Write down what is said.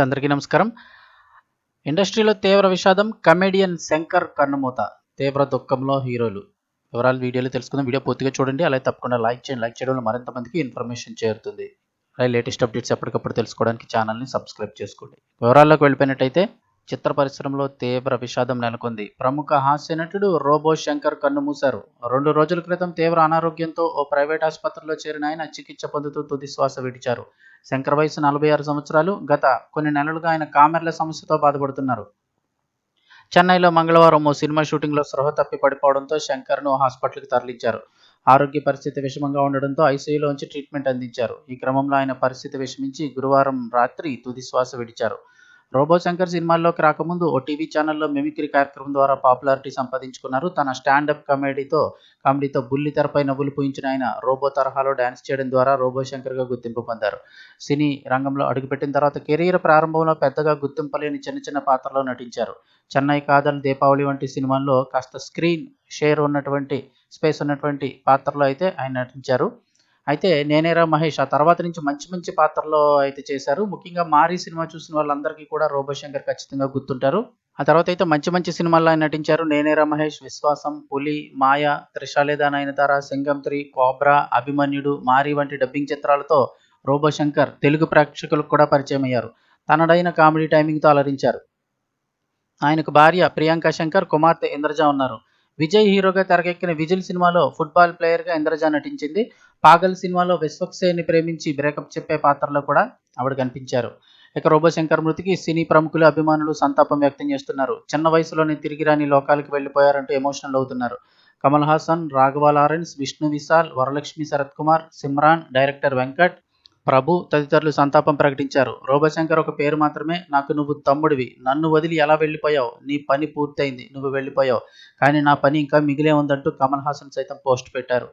అందరికీ నమస్కారం. ఇండస్ట్రీలో తీవ్ర విషాదం కమెడియన్ శంకర్ కన్నుమూత తీవ్ర దుఃఖంలో హీరోలు. వివరాలు వీడియోలో తెలుసుకుందాం. వీడియో పూర్తిగా చూడండి. అలాగే తప్పకుండా లైక్ చేయండి. లైక్ చేయడం వల్ల మరింత మందికి ఇన్ఫర్మేషన్ చేరుతుంది. అలాగే లేటెస్ట్ అప్డేట్స్ ఎప్పటికప్పుడు తెలుసుకోవడానికి ఛానల్ని సబ్స్క్రైబ్ చేసుకోండి. వివరాల్లోకి వెళ్ళిపోయినట్టయితే చిత్ర పరిశ్రమలో తీవ్ర విషాదం నెలకొంది. ప్రముఖ హాస్య నటుడు రోబో శంకర్ కన్ను మూశారు. రెండు రోజుల క్రితం తీవ్ర అనారోగ్యంతో ఓ ప్రైవేట్ ఆసుపత్రిలో చేరిన ఆయన చికిత్స పొందుతూ తుది శ్వాస విడిచారు. శంకర్ వయసు నలభై ఆరు సంవత్సరాలు. గత కొన్ని నెలలుగా ఆయన కామెర్ల సమస్యతో బాధపడుతున్నారు. చెన్నైలో మంగళవారం ఓ సినిమా షూటింగ్లో స్పృహ తప్పి పడిపోవడంతో శంకర్ను హాస్పిటల్కి తరలించారు. ఆరోగ్య పరిస్థితి విషమంగా ఉండడంతో ఐసీయూలోంచి ట్రీట్మెంట్ అందించారు. ఈ క్రమంలో ఆయన పరిస్థితి విషమించి గురువారం రాత్రి తుది శ్వాస విడిచారు. రోబో శంకర్ సినిమాల్లోకి రాకముందు ఓ టీవీ ఛానల్లో మిమిక్రీ కార్యక్రమం ద్వారా పాపులారిటీ సంపాదించుకున్నారు. తన స్టాండప్ కామెడీతో కామెడీతో బుల్లి తెరపై నవ్వులు పూయించిన ఆయన రోబో తరహాలో డ్యాన్స్ చేయడం ద్వారా రోబో శంకర్గా గుర్తింపు పొందారు. సినీ రంగంలో అడుగుపెట్టిన తర్వాత కెరీర్ ప్రారంభంలో పెద్దగా గుర్తింపు లేని చిన్న చిన్న పాత్రలో నటించారు. చెన్నై కాదల్ దీపావళి వంటి సినిమాల్లో కాస్త స్క్రీన్ షేర్ ఉన్నటువంటి స్పేస్ ఉన్నటువంటి పాత్రలో అయితే ఆయన నటించారు. అయితే నేనేరా మహేష్ ఆ తర్వాత నుంచి మంచి మంచి పాత్రలో అయితే చేశారు. ముఖ్యంగా మారీ సినిమా చూసిన వాళ్ళందరికీ కూడా రోబోశంకర్ ఖచ్చితంగా గుర్తుంటారు. ఆ తర్వాత అయితే మంచి మంచి సినిమాల్లో ఆయన నటించారు. నేనేరా మహేష్ విశ్వాసం పులి మాయ త్రిషాలేదా నయనతార సింగం త్రీ కోబ్రా అభిమన్యుడు మారి వంటి డబ్బింగ్ చిత్రాలతో రోబోశంకర్ తెలుగు ప్రేక్షకులకు కూడా పరిచయం అయ్యారు. తనడైన కామెడీ టైమింగ్తో అలరించారు. ఆయనకు భార్య ప్రియాంక శంకర్ కుమార్తె ఇంద్రజ ఉన్నారు. విజయ్ హీరోగా తెరకెక్కిన విజిల్ సినిమాలో ఫుట్బాల్ ప్లేయర్గా ఇంద్రజ నటించింది. పాగల్ సినిమాలో విశ్వక్సేని ప్రేమించి బ్రేకప్ చెప్పే పాత్రలో కూడా ఆవిడ కనిపించారు. ఇక రోబో మృతికి సినీ ప్రముఖులు అభిమానులు సంతాపం వ్యక్తం చేస్తున్నారు. చిన్న వయసులోనే తిరిగి రాని లోకాలకు వెళ్ళిపోయారంటూ ఎమోషనల్ అవుతున్నారు. కమల్ హాసన్ రాఘవ లారెన్స్ విష్ణు విశాల్ వరలక్ష్మి శరత్ కుమార్ సిమ్రాన్ డైరెక్టర్ వెంకట్ ప్రభు తదితరులు సంతాపం ప్రకటించారు. రోభశంకర్ ఒక పేరు మాత్రమే నాకు నువ్వు తమ్ముడివి. నన్ను వదిలి ఎలా వెళ్ళిపోయావు? నీ పని పూర్తయింది. నువ్వు వెళ్ళిపోయావు. కానీ నా పని ఇంకా మిగిలే ఉందంటూ కమల్ హాసన్ సైతం పోస్ట్ పెట్టారు.